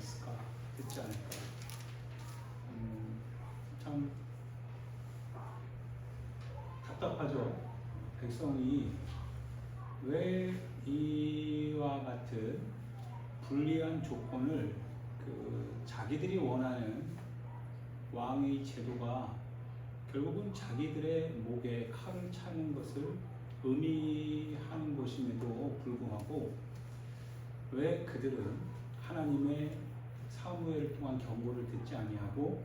않았을까 듣지 않을까. 음, 참 답답하죠. 백성이 왜 이와 같은 불리한 조건을 그 자기들이 원하는 왕의 제도가 결국은 자기들의 목에 칼을 차는 것을 의미하는 것임에도 불구하고 왜 그들은 하나님의 사무엘을 통한 경고를 듣지 아니하고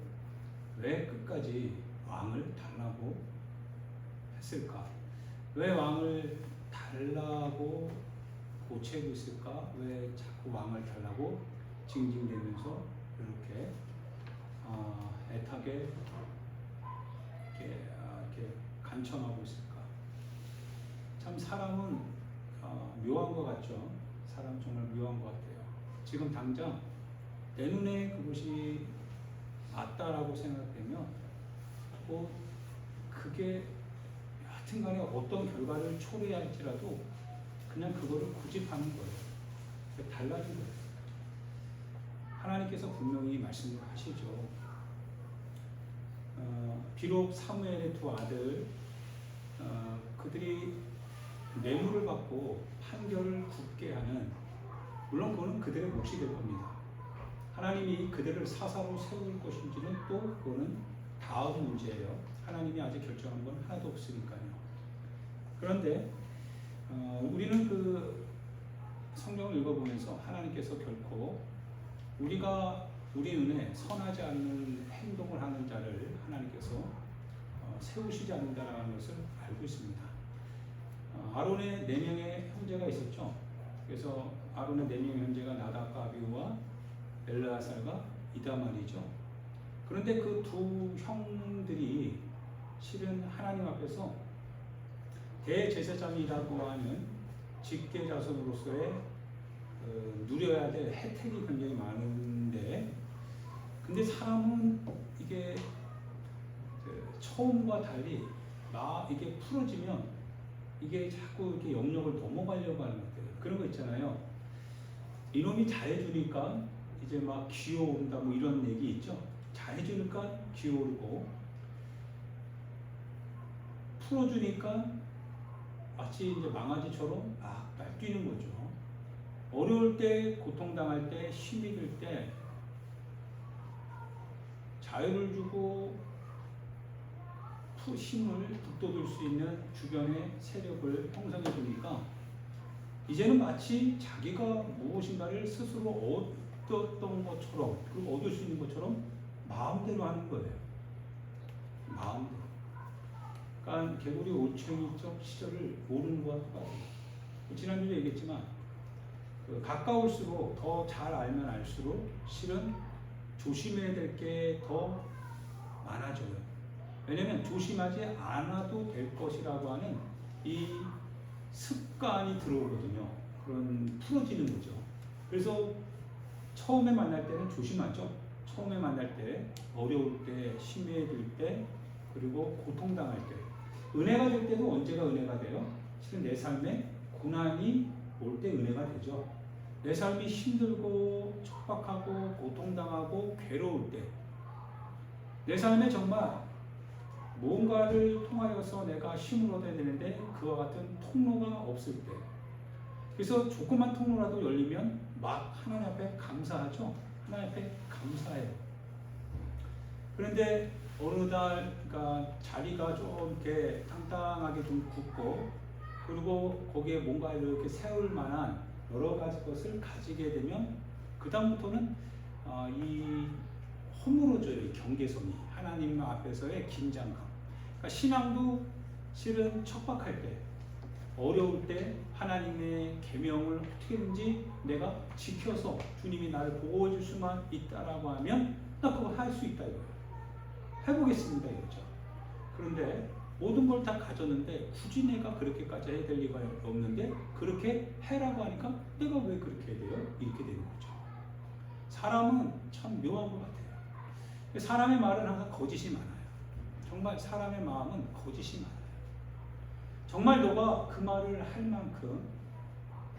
왜 끝까지 왕을 달라고 했을까? 왜 왕을 달라고 보채고 있을까? 왜 자꾸 왕을 달라고 징징대면서 이렇게 아, 애타게 이렇게, 아, 이렇게 간청하고 있을까? 참 사람은 어, 묘한 것 같죠. 사람 정말 묘한 것 같아요. 지금 당장 내 눈에 그것이 맞다라고 생각되면 뭐 그게 하여튼간에 어떤 결과를 초래할지라도 그냥 그거를 고집하는 거예요. 그게 달라진 거예요. 하나님께서 분명히 말씀을 하시죠. 어, 비록 사무엘의 두 아들 어, 그들이 뇌물을 받고 판결을 굳게 하는 물론 그거는 그들의 몫이 될 겁니다. 하나님이 그들을 사사로 세울 것인지는 또 그거는 다음 문제예요. 하나님이 아직 결정한 건 하나도 없으니까요. 그런데 어, 우리는 그 성경을 읽어보면서 하나님께서 결코 우리가 우리 눈에 선하지 않는 행동을 하는 자를 하나님께서 어, 세우시지 않는다라는 것을 알고 있습니다. 어, 아론의 네 명의 형제가 있었죠. 그래서 아론의 네 명의 형제가 나답과 아비우와 엘르아살과 이다말이죠. 그런데 그 두 형들이 실은 하나님 앞에서 대제사장이라고 하는 직계 자손으로서의 어, 누려야 될 혜택이 굉장히 많은데 근데 사람은 이게 그 처음과 달리 나 이게 풀어지면 이게 자꾸 이렇게 영역을 넘어가려고 하는 것들 그런 거 있잖아요. 이놈이 잘해주니까 이제 막 기어온다 뭐 이런 얘기 있죠. 잘해주니까 기어오르고 풀어주니까 마치 이제 망아지처럼 막 날뛰는 거죠. 어려울 때, 고통당할 때, 힘이 들 때, 자유를 주고 푸- 힘을 북돋을 수 있는 주변의 세력을 형성해 주니까 이제는 마치 자기가 무엇인가를 스스로 얻 었던 것처럼 그리고 얻을 수 있는 것처럼 마음대로 하는 거예요. 마음대로. 그러니까 개구리 오챙이적 시절을 모르는 것과 똑같아요. 지난주에 얘기했지만 그 가까울수록 더 잘 알면 알수록 실은 조심해야 될 게 더 많아져요. 왜냐면 조심하지 않아도 될 것이라고 하는 이 습관이 들어오거든요. 그런 풀어지는 거죠. 그래서 처음에 만날 때는 조심하죠. 처음에 만날 때, 어려울 때, 심해질 때, 그리고 고통당할 때. 은혜가 될 때도 언제가 은혜가 돼요? 실은 내 삶에 고난이 올 때 은혜가 되죠. 내 삶이 힘들고 척박하고 고통당하고 괴로울 때, 내 삶에 정말 뭔가를 통하여서 내가 힘을 얻어야 되는데 그와 같은 통로가 없을 때, 그래서 조그만 통로라도 열리면 막 하나님 앞에 감사하죠. 하나님 앞에 감사해요. 그런데 어느 날, 그러니까 자리가 좀 이렇게 땅땅하게 좀 굳고, 그리고 거기에 뭔가 이렇게 세울 만한 여러 가지 것을 가지게 되면, 그 다음부터는 어, 이 허물어져요, 이 경계선이. 하나님 앞에서의 긴장감. 그러니까 신앙도 실은 척박할 때, 어려울 때 하나님의 계명을 어떻게든지 내가 지켜서 주님이 나를 보호해 줄 수만 있다라고 하면 나 그거 할 수 있다 이거예요. 해보겠습니다 이거죠. 그런데 모든 걸 다 가졌는데 굳이 내가 그렇게까지 해야 될 리가 없는데 그렇게 해라고 하니까 내가 왜 그렇게 해야 돼요? 이렇게 되는 거죠. 사람은 참 묘한 것 같아요. 사람의 말은 항상 거짓이 많아요. 정말 사람의 마음은 거짓이 많아요. 정말 너가 그 말을 할 만큼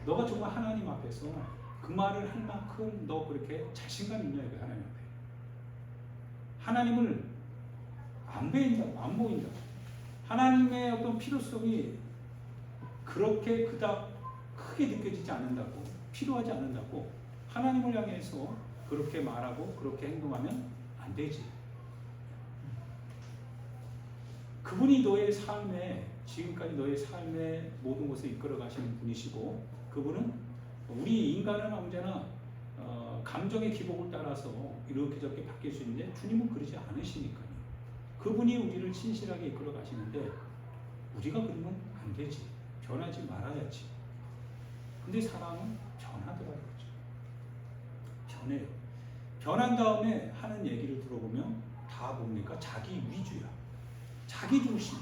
너가 정말 하나님 앞에서 그 말을 할 만큼 너 그렇게 자신감 있냐 이거 하나님 앞에. 하나님을 안 보인다고 안 보인다고. 하나님의 어떤 필요성이 그렇게 그닥 크게 느껴지지 않는다고 필요하지 않는다고 하나님을 향해서 그렇게 말하고 그렇게 행동하면 안 되지. 그분이 너의 삶에 지금까지 너의 삶의 모든 것을 이끌어 가시는 분이시고 그분은 우리 인간은 언제나 어, 감정의 기복을 따라서 이렇게 저렇게 바뀔 수 있는데 주님은 그러지 않으시니까요. 그분이 우리를 신실하게 이끌어 가시는데 우리가 그러면 안 되지. 변하지 말아야지. 근데 사람은 변하더라고요. 변해요. 변한 다음에 하는 얘기를 들어보면 다 뭡니까? 자기 위주야. 자기 중심.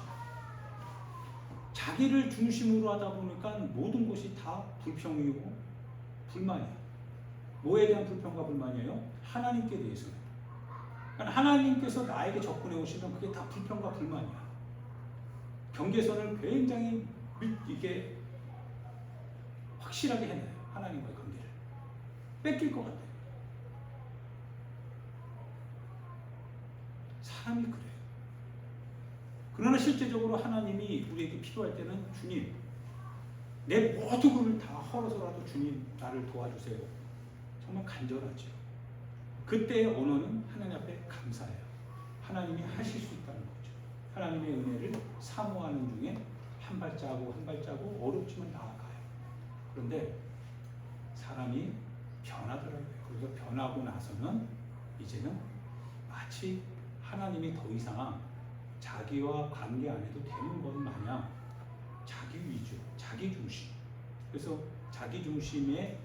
자기를 중심으로 하다 보니까 모든 것이 다 불평이고 불만이야. 뭐에 대한 불평과 불만이에요? 하나님께 대해서. 그러니까 하나님께서 나에게 접근해 오시면 그게 다 불평과 불만이야. 경계선을 굉장히 밀- 이게 확실하게 해놔요. 하나님과의 관계를. 뺏길 것 같아요. 사람이 그래요. 그러나 실제적으로 하나님이 우리에게 필요할 때는 주님, 내 모든 것을 다 헐어서라도 주님 나를 도와주세요. 정말 간절하죠. 그때의 언어는 하나님 앞에 감사해요. 하나님이 하실 수 있다는 거죠. 하나님의 은혜를 사모하는 중에 한 발자국 한 발자국 어렵지만 나아가요. 그런데 사람이 변하더라고요. 그래서 변하고 나서는 이제는 마치 하나님이 더 이상 자기와 관계 안 해도 되는 것 마냥 자기 위주, 자기 중심. 그래서 자기 중심에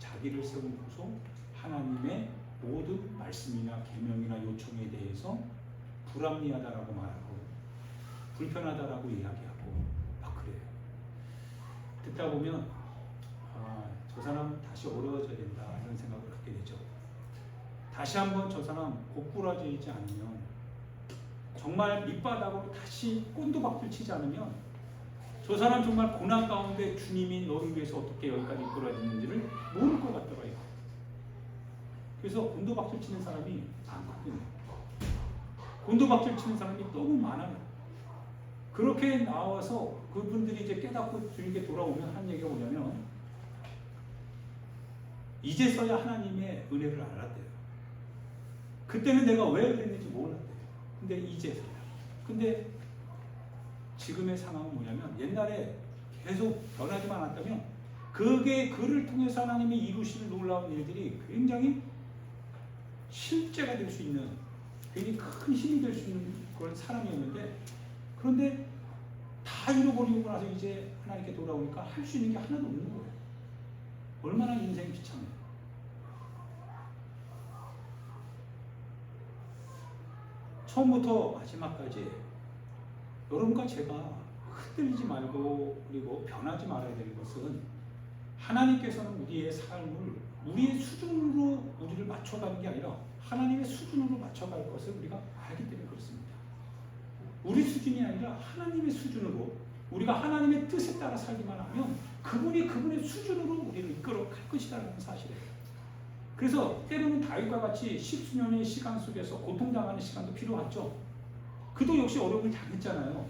자기를 세우고서 하나님의 모든 말씀이나 계명이나 요청에 대해서 불합리하다라고 말하고 불편하다라고 이야기하고 막 그래요. 듣다 보면 아, 저 사람 다시 어려워져야 된다 이런 생각을 갖게 되죠. 다시 한번 저 사람 곧부러지지 않으면 정말 밑바닥으로 다시 꼰도박질 치지 않으면 저 사람 정말 고난 가운데 주님이 너를 위해서 어떻게 여기까지 이끌어지는지를 모를 것 같더라고요. 그래서 곤도박질 치는 사람이 많거든요. 곤도박질 치는 사람이 너무 많아요. 그렇게 나와서 그분들이 이제 깨닫고 주님께 돌아오면 한 얘기가 뭐냐면 이제서야 하나님의 은혜를 알았대요. 그때는 내가 왜 그랬는지 몰랐대요. 근데 이제서야. 근데 지금의 상황은 뭐냐면 옛날에 계속 변하지만 않았다면 그게 그를 통해서 하나님이 이루시는 놀라운 일들이 굉장히 실제가 될 수 있는 굉장히 큰 힘이 될 수 있는 그런 사람이었는데 그런데 다 잃어버리고 나서 이제 하나님께 돌아오니까 할 수 있는 게 하나도 없는 거예요. 얼마나 인생이 비참해요. 처음부터 마지막까지 여러분과 제가 흔들리지 말고 그리고 변하지 말아야 될 것은 하나님께서는 우리의 삶을 우리의 수준으로 우리를 맞춰가는 게 아니라 하나님의 수준으로 맞춰갈 것을 우리가 알기 때문에 그렇습니다. 우리 수준이 아니라 하나님의 수준으로 우리가 하나님의 뜻에 따라 살기만 하면 그분이 그분의 수준으로 우리를 이끌어 갈 것이라는 사실이에요. 그래서 때로는 다윗과 같이 십수년의 시간 속에서 고통당하는 시간도 필요하죠. 그도 역시 어려움을 당했잖아요.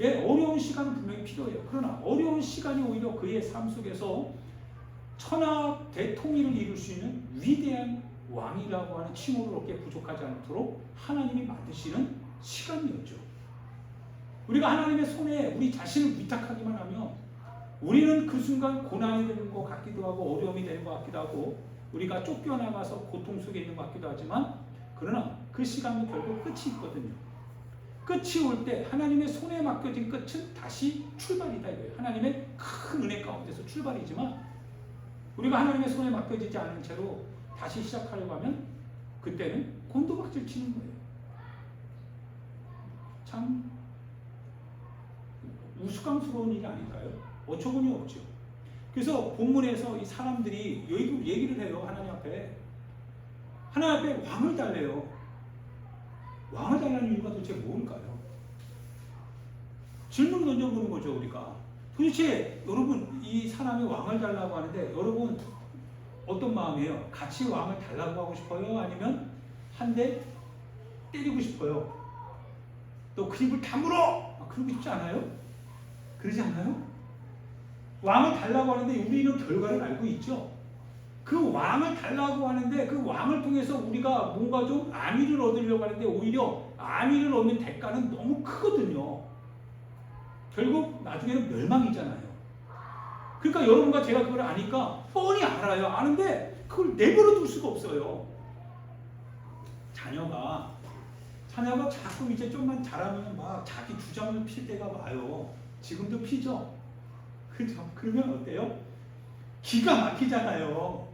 예, 어려운 시간은 분명히 필요해요. 그러나 어려운 시간이 오히려 그의 삶 속에서 천하 대통일을 이룰 수 있는 위대한 왕이라고 하는 칭호를 얻게 부족하지 않도록 하나님이 만드시는 시간이었죠. 우리가 하나님의 손에 우리 자신을 위탁하기만 하면 우리는 그 순간 고난이 되는 것 같기도 하고 어려움이 되는 것 같기도 하고 우리가 쫓겨나가서 고통 속에 있는 것 같기도 하지만 그러나 그 시간은 결국 끝이 있거든요. 끝이 올 때 하나님의 손에 맡겨진 끝은 다시 출발이다 이거예요. 하나님의 큰 은혜 가운데서 출발이지만 우리가 하나님의 손에 맡겨지지 않은 채로 다시 시작하려고 하면 그때는 곤도박질 치는 거예요. 참 우스꽝스러운 일이 아닐까요? 어처구니 없죠. 그래서 본문에서 이 사람들이 얘기- 얘기를 해요. 하나님 앞에. 하나님 앞에 왕을 달래요. 왕을 달라는 이유가 도대체 뭘까요? 질문을 던져보는 거죠, 우리가. 도대체 여러분, 이 사람이 왕을 달라고 하는데, 여러분, 어떤 마음이에요? 같이 왕을 달라고 하고 싶어요? 아니면 한 대 때리고 싶어요? 또그 입을 다물어! 아, 그러고 싶지 않아요? 그러지 않아요? 왕을 달라고 하는데 우리는 결과를 알고 있죠. 그 왕을 달라고 하는데 그 왕을 통해서 우리가 뭔가 좀 안위를 얻으려고 하는데 오히려 안위를 얻는 대가는 너무 크거든요. 결국 나중에는 멸망이잖아요. 그러니까 여러분과 제가 그걸 아니까 뻔히 알아요. 아는데 그걸 내버려 둘 수가 없어요. 자녀가 자녀가 자꾸 이제 좀만 잘하면 막 자기 주장을 필 때가 와요. 지금도 피죠. 그죠? 그러면 어때요? 기가 막히잖아요.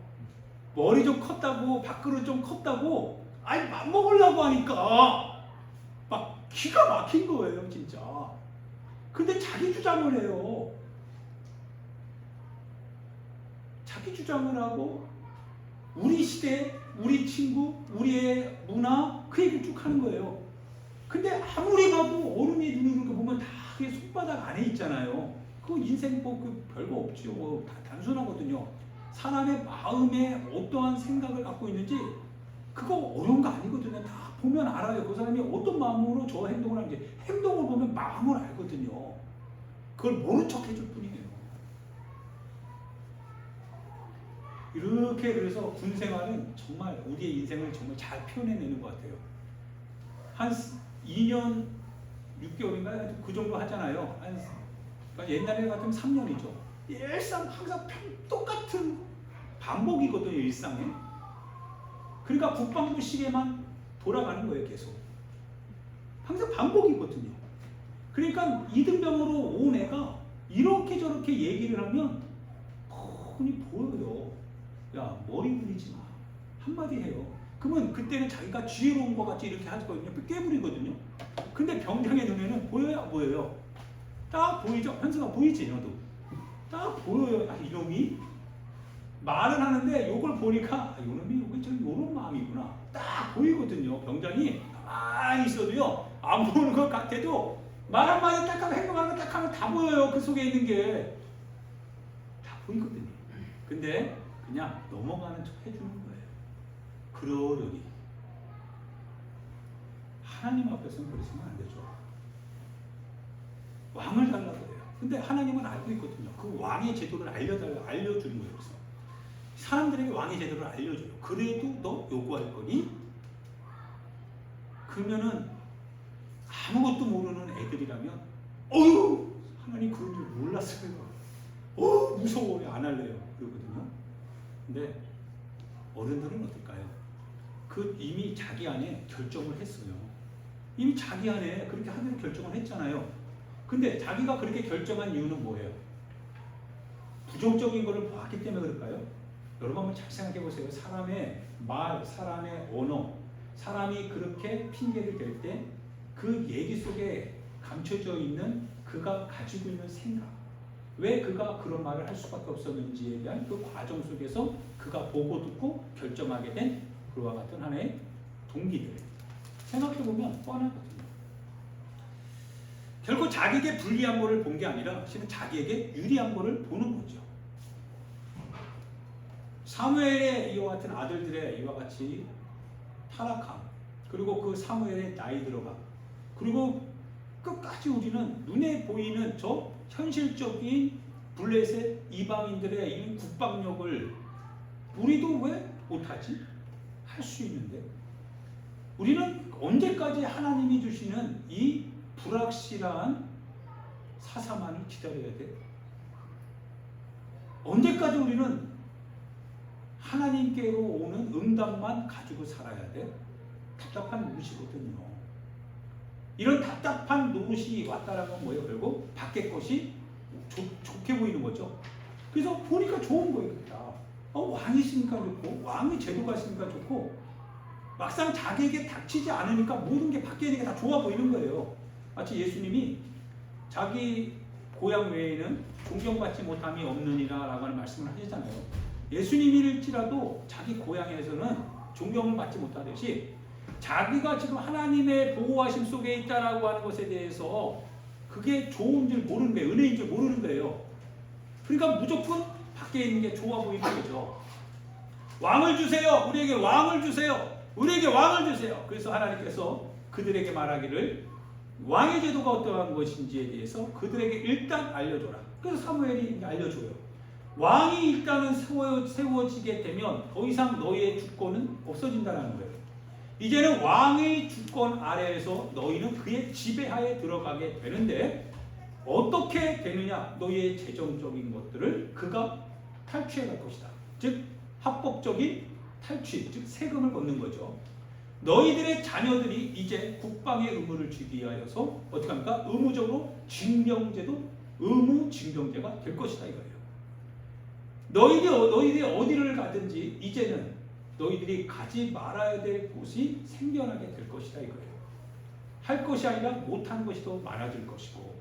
머리 좀 컸다고 밖으로 좀 컸다고 아니 맘 먹으려고 하니까 막 기가 막힌 거예요 진짜. 근데 자기 주장을 해요. 자기 주장을 하고 우리 시대, 우리 친구, 우리의 문화 그 얘기를 쭉 하는 거예요. 근데 아무리 봐도 어른이 눈으로 보면 다 그게 손바닥 안에 있잖아요. 그 인생 뭐 그 별거 없죠. 뭐다 단순하거든요. 사람의 마음에 어떠한 생각을 갖고 있는지 그거 어려운 거 아니거든요. 다 보면 알아요. 그 사람이 어떤 마음으로 저 행동을 하는지 행동을 보면 마음을 알거든요. 그걸 모른 척 해줄 뿐이에요. 이렇게 그래서 군 생활은 정말 우리의 인생을 정말 잘 표현해내는 것 같아요. 한 2년 6개월인가 그 정도 하잖아요. 한 그러니까 옛날에 같으면 3년이죠. 일상 항상 평- 똑같은 반복이거든요 일상에. 그러니까 국방부 시계만 돌아가는 거예요 계속. 항상 반복이거든요. 그러니까 이등병으로 온 애가 이렇게 저렇게 얘기를 하면 뻔히 보여요. 야 머리 굴리지 마. 한마디 해요. 그러면 그때는 자기가 지혜로운 것 같이 이렇게 하거든요. 깨부리거든요. 근데 병장의 눈에는 보여요, 안 보여요? 딱 보이죠? 현수가 보이지, 너도? 딱 보여요. 아, 이놈이 말은 하는데 요걸 보니까 아, 요게 좀 요런 마음이구나. 딱 보이거든요. 병장이 가만히 있어도요. 안 보는 것 같아도 말 한마디 딱 하고 행동하는 거딱 하면 다 보여요. 그 속에 있는 게. 다 보이거든요. 근데 그냥 넘어가는 척 해주는 거예요. 그러려니. 하나님 앞에서는 그러시면 안 되죠. 왕을 달라고 해요. 근데 하나님은 알고 있거든요. 그 왕의 제도를 알려달라 알려주는 거예요. 그래서 사람들에게 왕의 제도를 알려줘요. 그래도 너 요구할 거니? 그러면은 아무것도 모르는 애들이라면 어휴 하나님 그런 줄 몰랐어요. 어 무서워요 안 할래요 그러거든요. 근데 어른들은 어떨까요? 그 이미 자기 안에 결정을 했어요. 이미 자기 안에 그렇게 하기로 결정을 했잖아요. 근데 자기가 그렇게 결정한 이유는 뭐예요? 부정적인 것을 봤기 때문에 그럴까요? 여러분 한번 잘 생각해 보세요. 사람의 말, 사람의 언어, 사람이 그렇게 핑계를 댈 때 그 얘기 속에 감춰져 있는 그가 가지고 있는 생각, 왜 그가 그런 말을 할 수밖에 없었는지에 대한 그 과정 속에서 그가 보고 듣고 결정하게 된 그와 같은 하나의 동기들 생각해 보면 뻔하거든요. 결국 자기에게 불리한 거를 본 게 아니라 실은 자기에게 유리한 거를 보는 거죠. 사무엘의 이와 같은 아들들의 이와 같이 타락함 그리고 그 사무엘의 나이 들어감 그리고 끝까지 우리는 눈에 보이는 저 현실적인 블레셋 이방인들의 이 국방력을 우리도 왜 못하지? 할 수 있는데 우리는 언제까지 하나님이 주시는 이 불확실한 사사만을 기다려야 돼? 언제까지 우리는 하나님께로 오는 응답만 가지고 살아야 돼? 답답한 노릇이거든요. 이런 답답한 노릇이 왔다라는 건 뭐예요? 결국 밖의 것이 좋, 좋게 보이는 거죠. 그래서 보니까 좋은 거예요. 다. 어, 왕이 있으니까 좋고 왕이 제도가 있으니까 좋고 막상 자기에게 닥치지 않으니까 모든 게 밖에 있는 게 다 좋아 보이는 거예요. 마치 예수님이 자기 고향 외에는 존경받지 못함이 없느니라 라고 하는 말씀을 하시잖아요. 예수님일지라도 자기 고향에서는 존경을 받지 못하듯이 자기가 지금 하나님의 보호하심 속에 있다라고 하는 것에 대해서 그게 좋은 줄 모르는 거예요. 은혜인 줄 모르는 거예요. 그러니까 무조건 밖에 있는 게 좋아 보이는 거죠. 왕을 주세요. 우리에게 왕을 주세요. 우리에게 왕을 주세요. 그래서 하나님께서 그들에게 말하기를 왕의 제도가 어떠한 것인지에 대해서 그들에게 일단 알려줘라. 그래서 사무엘이 알려줘요. 왕이 일단은 세워, 세워지게 되면 더 이상 너희의 주권은 없어진다는 거예요. 이제는 왕의 주권 아래에서 너희는 그의 지배하에 들어가게 되는데 어떻게 되느냐? 너희의 재정적인 것들을 그가 탈취해 갈 것이다. 즉 합법적인 탈취, 즉 세금을 걷는 거죠. 너희들의 자녀들이 이제 국방의 의무를 지기 위하여서 어떻게 합니까? 의무적으로 징병제도 의무 징병제가 될 것이다 이거예요. 너희들이 어- 너희들이 어디를 가든지 이제는 너희들이 가지 말아야 될 곳이 생겨나게 될 것이다 이거예요. 할 것이 아니라 못한 것이 더 많아질 것이고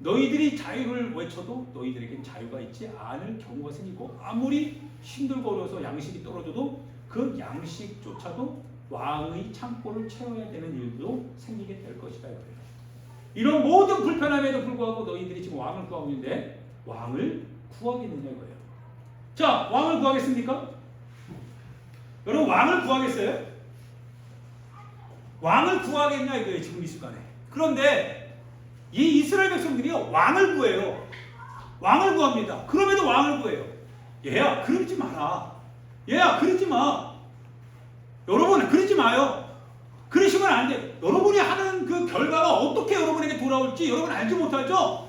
너희들이 자유를 외쳐도 너희들에겐 자유가 있지 않을 경우가 생기고 아무리 힘들고 어려서 양식이 떨어져도 그 양식조차도 왕의 창고를 채워야 되는 일도 생기게 될 것이다. 이런 모든 불편함에도 불구하고 너희들이 지금 왕을 구하고 있는데 왕을 구하겠느냐 이거예요. 자, 왕을 구하겠습니까? 여러분 왕을 구하겠어요? 왕을 구하겠냐 이거예요 지금 이 순간에. 그런데 이 이스라엘 백성들이요 왕을 구해요. 왕을 구합니다. 그럼에도 왕을 구해요. 얘야 그러지 마라. 얘야 그러지 마. 여러분 그러지 마요. 그러시면 안 돼요. 여러분이 하는 그 결과가 어떻게 여러분에게 돌아올지 여러분 알지 못하죠?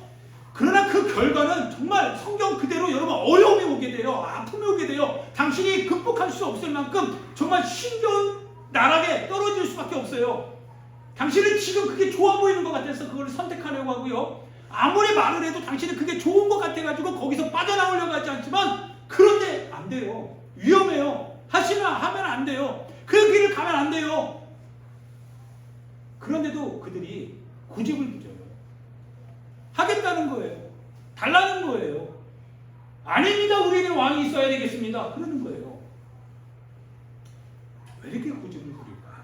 그러나 그 결과는 정말 성경 그대로 여러분 어려움이 오게 돼요. 아픔이 오게 돼요. 당신이 극복할 수 없을 만큼 정말 신경 나락에 떨어질 수밖에 없어요. 당신은 지금 그게 좋아 보이는 것 같아서 그걸 선택하려고 하고요. 아무리 말을 해도 당신은 그게 좋은 것 같아가지고 거기서 빠져나오려고 하지 않지만 그런데 안 돼요. 위험해요. 하시면 하면 안 돼요. 그 길을 가면 안 돼요. 그런데도 그들이 고집을 부려요. 하겠다는 거예요. 달라는 거예요. 아닙니다. 우리에게 왕이 있어야 되겠습니다. 그러는 거예요. 왜 이렇게 고집을 부릴까요?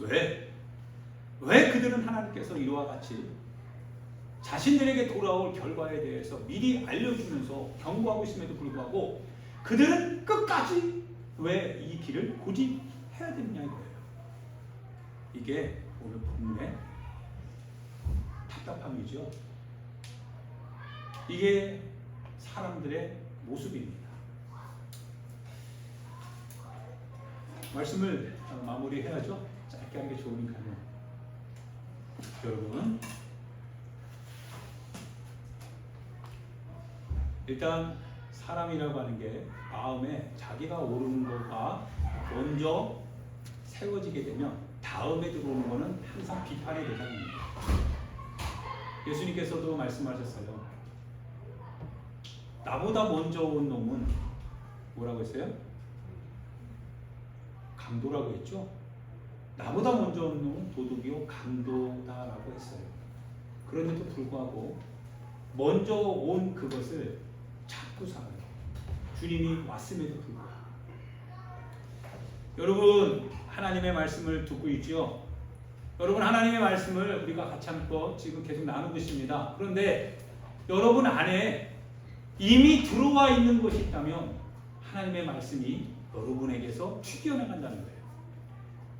왜? 왜 그들은 하나님께서 이와 같이 자신들에게 돌아올 결과에 대해서 미리 알려주면서 경고하고 있음에도 불구하고 그들은 끝까지 왜 이 길을 고집해야 되느냐 이거예요. 이게 오늘 본문의 답답함이죠. 이게 사람들의 모습입니다. 말씀을 어, 마무리해야죠. 짧게 하는 게 좋으니까요. 여러분, 일단 사람이라고 하는 게 마음에 자기가 오르는 것과 먼저 세워지게 되면 다음에 들어오는 것은 항상 비판의 대상입니다. 예수님께서도 말씀하셨어요. 나보다 먼저 온 놈은 뭐라고 했어요? 강도라고 했죠? 나보다 먼저 온 놈은 도둑이요 강도다라고 했어요. 그런데도 불구하고 먼저 온 그것을 찾고 살아요. 주님이 왔음에도 불구하고. 여러분 하나님의 말씀을 듣고 있죠? 여러분 하나님의 말씀을 우리가 같이 한번 지금 계속 나누고 있습니다. 그런데 여러분 안에 이미 들어와 있는 것이 있다면 하나님의 말씀이 여러분에게서 튀겨나간다는 거예요.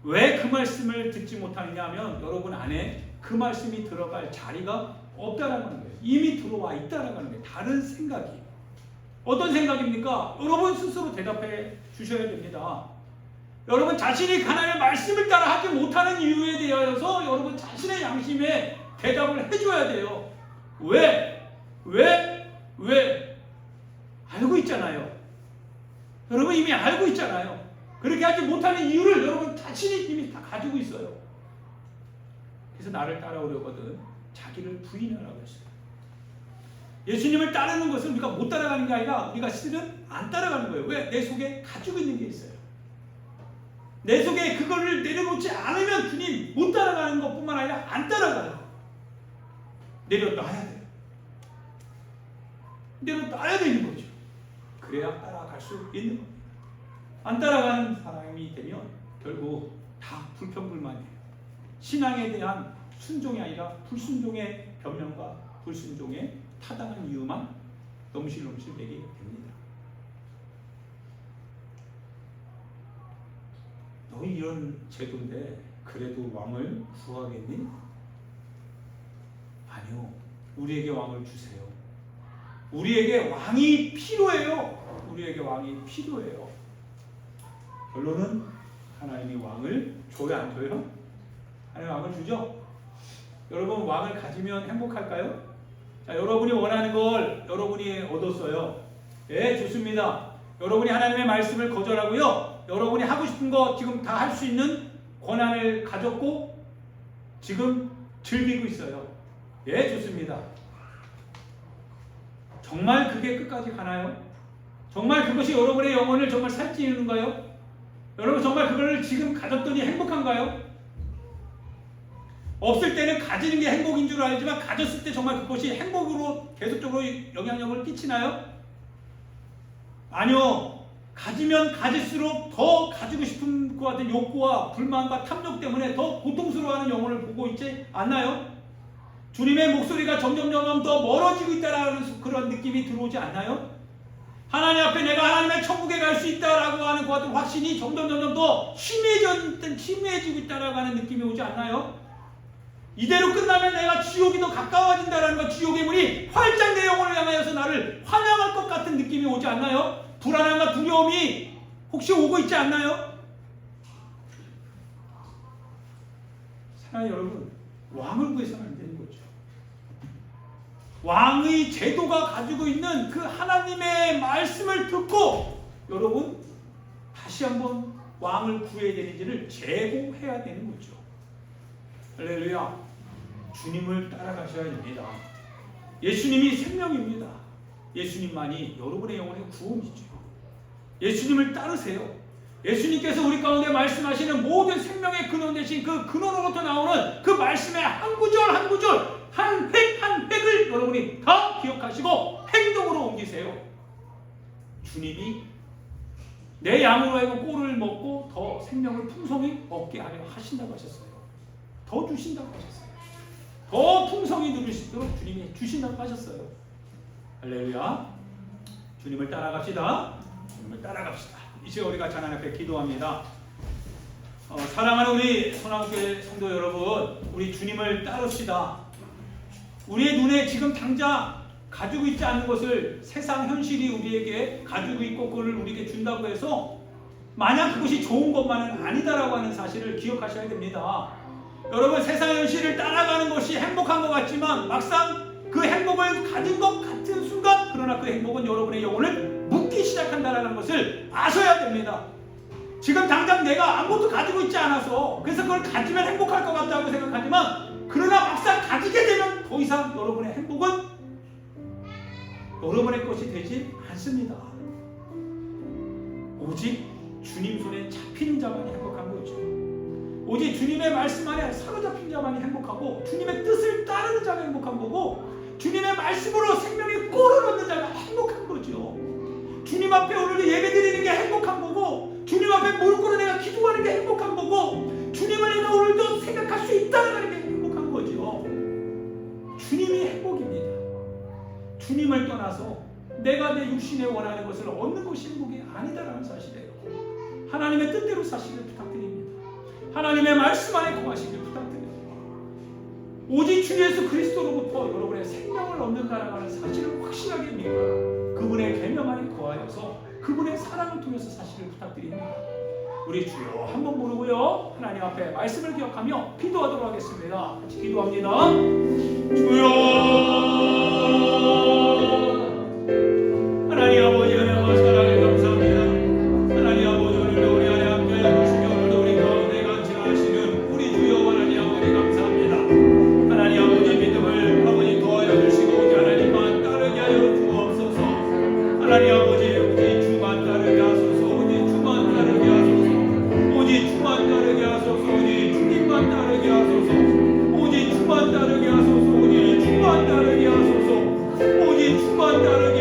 왜 그 말씀을 듣지 못하느냐 하면 여러분 안에 그 말씀이 들어갈 자리가 없다라는 거예요. 이미 들어와 있다라는 거예요. 다른 생각이. 어떤 생각입니까? 여러분 스스로 대답해 주셔야 됩니다. 여러분 자신이 하나님의 말씀을 따라 하지 못하는 이유에 대하여서 여러분 자신의 양심에 대답을 해줘야 돼요. 왜? 왜? 왜? 알고 있잖아요. 여러분 이미 알고 있잖아요. 그렇게 하지 못하는 이유를 여러분 자신이 이미 다 가지고 있어요. 그래서 나를 따라오려거든 자기를 부인하라고 했어요. 예수님을 따르는 것은 우리가 못 따라가는 게 아니라 우리가 실은 안 따라가는 거예요. 왜? 내 속에 가지고 있는 게 있어요. 내 속에 그거를 내려놓지 않으면 주님 못 따라가는 것뿐만 아니라 안 따라가요. 내려놔야 돼요. 내려놔야 되는 거죠. 그래야 따라갈 수 있는 겁니다. 안 따라가는 사람이 되면 결국 다 불평불만이에요. 신앙에 대한 순종이 아니라 불순종의 변명과 불순종의 타당한 이유만 넘실넘실 되게 됩니다. 너희 이런 제도인데 그래도 왕을 구하겠니? 아니요. 우리에게 왕을 주세요. 우리에게 왕이 필요해요. 우리에게 왕이 필요해요. 결론은 하나님이 왕을 줘요 안 줘요? 하나님 왕을 주죠? 여러분 왕을 가지면 행복할까요? 자, 여러분이 원하는 걸 여러분이 얻었어요. 예, 좋습니다. 여러분이 하나님의 말씀을 거절하고요. 여러분이 하고 싶은 거 지금 다 할 수 있는 권한을 가졌고 지금 즐기고 있어요. 예, 좋습니다. 정말 그게 끝까지 가나요? 정말 그것이 여러분의 영혼을 정말 살찌는가요? 여러분 정말 그걸 지금 가졌더니 행복한가요? 없을 때는 가지는 게 행복인 줄 알지만 가졌을 때 정말 그것이 행복으로 계속적으로 영향력을 끼치나요? 아니요. 가지면 가질수록 더 가지고 싶은 것 같은 욕구와 불만과 탐욕 때문에 더 고통스러워하는 영혼을 보고 있지 않나요? 주님의 목소리가 점점 점점 더 멀어지고 있다라는 그런 느낌이 들어오지 않나요? 하나님 앞에 내가 하나님의 천국에 갈 수 있다라고 하는 것 같은 확신이 점점 점점 더 심해지고 있다라고 하는 느낌이 오지 않나요? 이대로 끝나면 내가 지옥이 더 가까워진다라는 것, 지옥의 문이 활짝 내 영혼을 향하여서 나를 환영할 것 같은 느낌이 오지 않나요? 불안함과 두려움이 혹시 오고 있지 않나요? 사랑하는 여러분, 왕을 구해서는 안 되는 거죠. 왕의 제도가 가지고 있는 그 하나님의 말씀을 듣고 여러분 다시 한번 왕을 구해야 되는지를 재고해야 되는 거죠. 할렐루야. 주님을 따라가셔야 됩니다. 예수님이 생명입니다. 예수님만이 여러분의 영혼의 구원이죠. 예수님을 따르세요. 예수님께서 우리 가운데 말씀하시는 모든 생명의 근원 대신 그 근원으로부터 나오는 그 말씀의 한 구절 한 구절 한 획 한 획을 여러분이 다 기억하시고 행동으로 옮기세요. 주님이 내 양으로 하여금 꼴을 먹고 더 생명을 풍성히 얻게 하려 하신다고 하셨어요. 더 주신다고 하셨어요. 더 풍성히 누리시도록 주님이 주신다고 하셨어요. 할렐루야. 주님을 따라갑시다. 주님을 따라갑시다. 이제 우리가 하나님 앞에 기도합니다. 어, 사랑하는 우리 소나무교회 성도 여러분, 우리 주님을 따릅시다. 우리의 눈에 지금 당장 가지고 있지 않는 것을 세상 현실이 우리에게 가지고 있고 그걸 우리에게 준다고 해서 만약 그것이 좋은 것만은 아니다라고 하는 사실을 기억하셔야 됩니다. 여러분 세상 현실을 따라가는 것이 행복한 것 같지만 막상 그 행복을 가진 것 같은 순간 그러나 그 행복은 여러분의 영혼을 묻기 시작한다는 것을 아셔야 됩니다. 지금 당장 내가 아무것도 가지고 있지 않아서 그래서 그걸 가지면 행복할 것 같다고 생각하지만 그러나 막상 가지게 되면 더 이상 여러분의 행복은 여러분의 것이 되지 않습니다. 오직 주님 손에 잡히는 자만이 행복한 거죠. 오직 주님의 말씀 안에 사로잡힌 자만이 행복하고 주님의 뜻을 따르는 자가 행복한 거고 주님의 말씀으로 생명의 꼴을 얻는 자가 행복한 거죠. 주님 앞에 오늘 예배 드리는 게 행복한 거고 주님 앞에 무릎 내가 기도하는 게 행복한 거고 주님을 내가 오늘도 생각할 수 있다는 게 행복한 거죠. 주님이 행복입니다. 주님을 떠나서 내가 내 육신에 원하는 것을 얻는 것이 행복이 아니다라는 사실이에요. 하나님의 뜻대로 부탁드립니다. 하나님의 말씀 안에 거하시길 부탁드립니다. 오직 주 예수 그리스도로부터 여러분의 생명을 얻는다라는 하는 사실을 확실하게 믿고 그분의 계명 안에 거하여서 그분의 사랑을 통해서 사실을 부탁드립니다. 우리 주여 한 번 부르고요 하나님 앞에 말씀을 기억하며 기도하도록 하겠습니다. 같이 기도합니다. 주여 오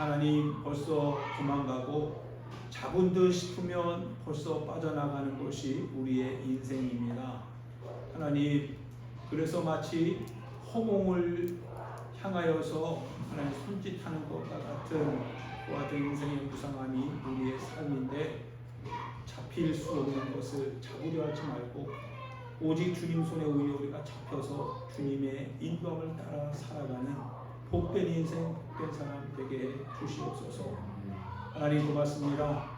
하나님 벌써 도망가고 잡은 듯 싶으면 벌써 빠져나가는 것이 우리의 인생입니다. 하나님 그래서 마치 허공을 향하여서 하나님 손짓하는 것과 같은 그와 같은 인생의 무상함이 우리의 삶인데 잡힐 수 없는 것을 잡으려 하지 말고 오직 주님 손에 의해 우리가 잡혀서 주님의 인도함을 따라 살아가는 복된 인생, 복된 사람 되게 주시옵소서. 하나님 고맙습니다.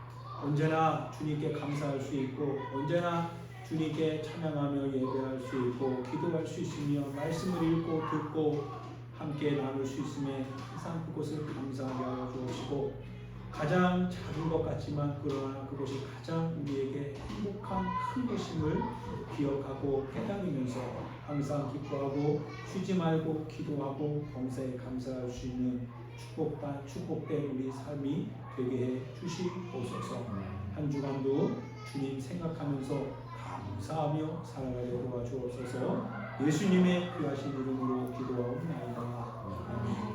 언제나 주님께 감사할 수 있고 언제나 주님께 찬양하며 예배할 수 있고 기도할 수 있으며 말씀을 읽고 듣고 함께 나눌 수 있음에 항상 그것을 감사하게 하여 주옵시고 가장 작은 것 같지만 그러나 그것이 가장 우리에게 행복한 큰 것임을 기억하고 깨달으면서 항상 기뻐하고 쉬지 말고 기도하고 범사에 감사할 수 있는 축복받 축복된 우리 삶이 되게 해 주시옵소서. 한 주간도 주님 생각하면서 감사하며 살아가려 도와주옵소서. 예수님의 귀하신 이름으로 기도하옵나이다. 아멘.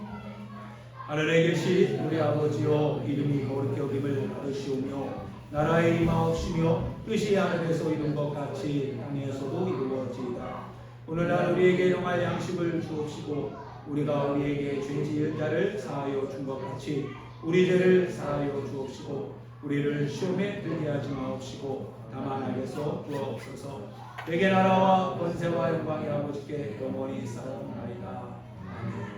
하늘에 계신 우리 아버지여 이름이 거룩히 여김을 받으시오며 나라의 임하옵시며 뜻이 하늘에서 이룬 것 같이 땅에서도 이루어지이다. 오늘날 우리에게 일용할 양식을 주옵시고 우리가 우리에게 죄 지은 자를 사하여 준 것 같이 우리 죄를 사하여 주옵시고 우리를 시험에 들게 하지 마옵시고 다만 악에서 구하옵소서. 내게 나라와 권세와 영광이 아버지께 영원히 쌓옵나이다 아멘